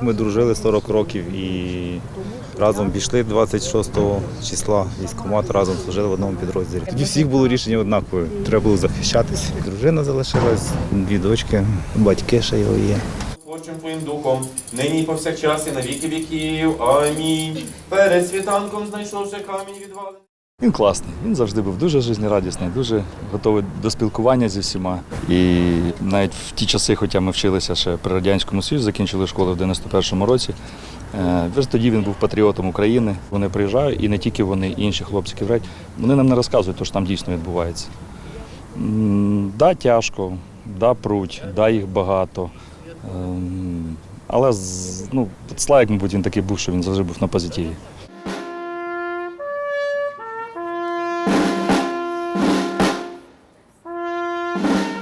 Ми дружили 40 років і разом пішли 26 числа військкомат, разом служили в одному підрозділі. Тоді всіх було рішення однакове. Треба було захищатись. Дружина залишилась, дві дочки, батьки ще його є. Творчим твоїм духом, нині повсякчас і на віки віків. Амінь. Перед світанком знайшовши камінь відвалений. Він класний. Він завжди був дуже жизнерадісний, дуже готовий до спілкування зі всіма. І навіть в ті часи, хоча ми вчилися ще при Радянському Союзі, закінчили школу в 91-му році. е, Вже тоді він був патріотом України. Вони приїжджають, і не тільки вони, і інші хлопці ківрять. Вони нам не розказують, що там дійсно відбувається. Да, тяжко, да, пруть, да, їх багато. Ем, Але ну, Славік, мабуть, він такий був, що він завжди був на позитиві. Música